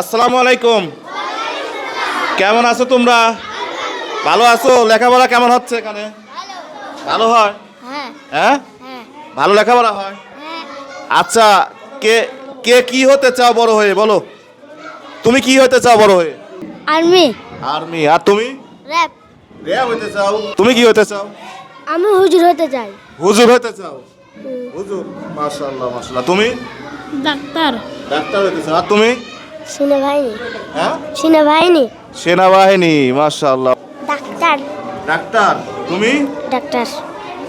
আসসালামু আলাইকুম। কেমন আছো তোমরা? ভালো আছো? লেখাপড়া কেমন হচ্ছে এখানে? ভালো হয়? হ্যাঁ। হ্যাঁ? হ্যাঁ। ভালো লেখাপড়া হয়? হ্যাঁ। আচ্ছা কে কে কি হতে চাও বড় হয়ে? বলো। তুমি কি হতে চাও বড় হয়ে? আর্মি। আর্মি। আর তুমি? র্যাপ রেয়া হতে চাও। তুমি কি হতে চাও? আমি হুজুর হতে চাই। হুজুর হতে চাও? হুজুর মাশাআল্লাহ মাশাআল্লাহ। তুমি? ডাক্তার। ডাক্তার হতে চাও। আর তুমি? সেনাবাহিনী। হ্যাঁ? সেনাবাহিনী? সেনাবাহিনী মাশাআল্লাহ। ডাক্তার। ডাক্তার? তুমি? ডাক্তার।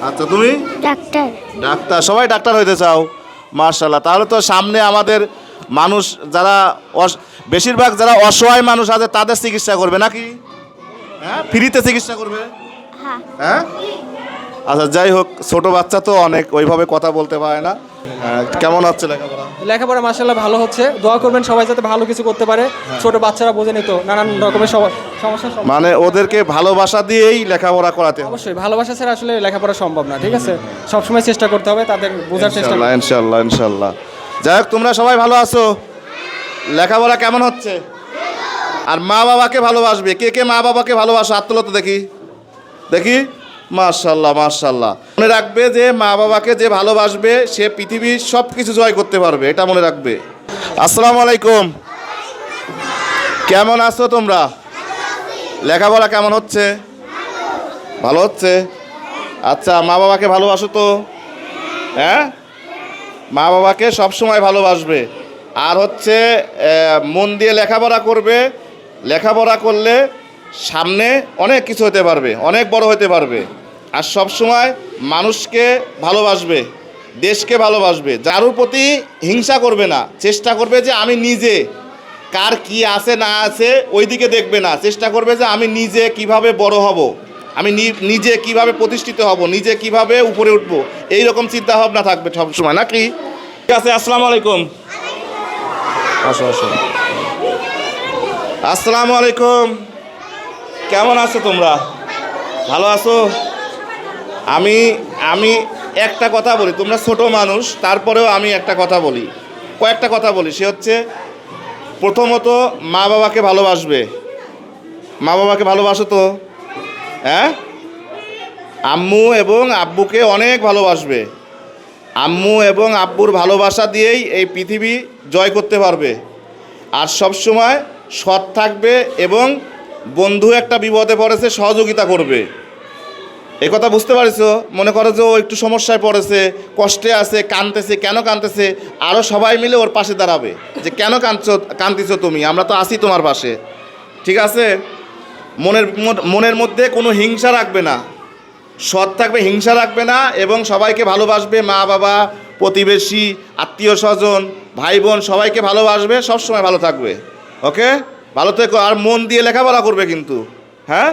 আচ্ছা তুমি? ডাক্তার। ডাক্তার সবাই ডাক্তার হইতে চাও মার্শাল্লাহ তাহলে তো সামনে আমাদের মানুষ যারা বেশিরভাগ যারা অসহায় মানুষ আছে তাদের চিকিৎসা করবে নাকি? হ্যাঁ? ফ্রিতে চিকিৎসা করবে? হ্যাঁ। হ্যাঁ? আচ্ছা যাই হোক ছোট বাচ্চা তো অনেক ওইভাবে কথা বলতে পারে না। কেমন হচ্ছে লেখাপড়া? লেখাপড়া মাসাল্লাহ ভালো হচ্ছে। দোয়া করবেন সবাই যাতে ভালো কিছু করতে পারে। ছোট বাচ্চারা বোঝে নিত নানান রকমের সমস্যার মানে ওদেরকে ভালোবাসা দিয়েই লেখাপড়া করাতে হবে। অবশ্যই ভালোবাসা ছাড়া আসলে লেখাপড়া সম্ভব না ঠিক আছে? সবসময় চেষ্টা করতে হবে তাদের বোঝার চেষ্টা ইনশাল্লাহ ইনশাল্লাহ যাই হোক তোমরা সবাই ভালো আছো? লেখাপড়া কেমন হচ্ছে? আর মা বাবাকে ভালোবাসবে। কে কে মা বাবাকে ভালোবাসো? আত্মলত দেখি। দেখি। মার্শাল্লাহ মার্শাল্লাহ মনে রাখবে যে মা বাবাকে যে ভালোবাসবে, সে পৃথিবীর সব কিছু জয় করতে পারবে, এটা মনে রাখবে। আসসালামু আলাইকুম। কেমন আছো তোমরা? লেখাপড়া কেমন হচ্ছে? ভালো হচ্ছে? আচ্ছা মা বাবাকে ভালোবাসো তো? হ্যাঁ? মা বাবাকে সবসময় ভালোবাসবে। আর হচ্ছে মন দিয়ে লেখাপড়া করবে। লেখাপড়া করলে সামনে অনেক কিছু হতে পারবে অনেক বড় হতে পারবে। আর সবসময় মানুষকে ভালোবাসবে দেশকে ভালোবাসবে। যারুর প্রতি হিংসা করবে না চেষ্টা করবে যে আমি নিজে কার কি আছে না আছে ওই দিকে দেখবে না। চেষ্টা করবে যে আমি নিজে কীভাবে বড় হব আমি নিজে কীভাবে প্রতিষ্ঠিত হব নিজে কীভাবে উপরে উঠব এই রকম চিন্তা ভাবনা থাকবে সবসময়। নাকি? ঠিক আছে আসসালামু আলাইকুম। আসো আসো। আসসালামু আলাইকুম। কেমন আছো তোমরা? ভালো আছো? আমি আমি একটা কথা বলি, তোমরা ছোট মানুষ, তারপরেও আমি একটা কথা বলি। কয়েকটা কথা বলি, সে হচ্ছে প্রথমত মা বাবাকে ভালোবাসবে। মা বাবাকে ভালোবাসো তো? হ্যাঁ? আম্মু এবং আব্বুকে অনেক ভালোবাসবে। আম্মু এবং আব্বুর ভালোবাসা দিয়েই এই পৃথিবী জয় করতে পারবে। আর সব সময় সৎ থাকবে এবং বন্ধু একটা বিপদে পড়েছে, সহযোগিতা করবে। এই কথা বুঝতে পারছ? মনে করো যে ও একটু সমস্যায় পড়েছে, কষ্টে আছে কানতেছে কেন কানতেছে আরও সবাই মিলে ওর পাশে দাঁড়াবে। যে কেন কাঁদছো কান্দিছো তুমি? আমরা তো আছি তোমার পাশে। ঠিক আছে? মনের মন- মনের মধ্যে কোনো হিংসা রাখবে না। সৎ থাকবে, হিংসা রাখবে না এবং সবাইকে ভালোবাসবে। মা, বাবা, প্রতিবেশী, আত্মীয় স্বজন, ভাই, বোন সবাইকে ভালোবাসবে, সবসময় ভালো থাকবে। ওকে? ভালো থেকো, আর মন দিয়ে লেখাপড়া করবে কিন্তু হ্যাঁ?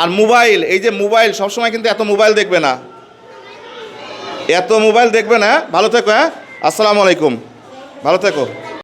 আর মোবাইল, এই যে মোবাইল, সবসময় কিন্তু এত মোবাইল দেখবে না। এত মোবাইল দেখবে না ভালো থেকো হ্যাঁ? আসসালামু আলাইকুম। ভালো থেকো।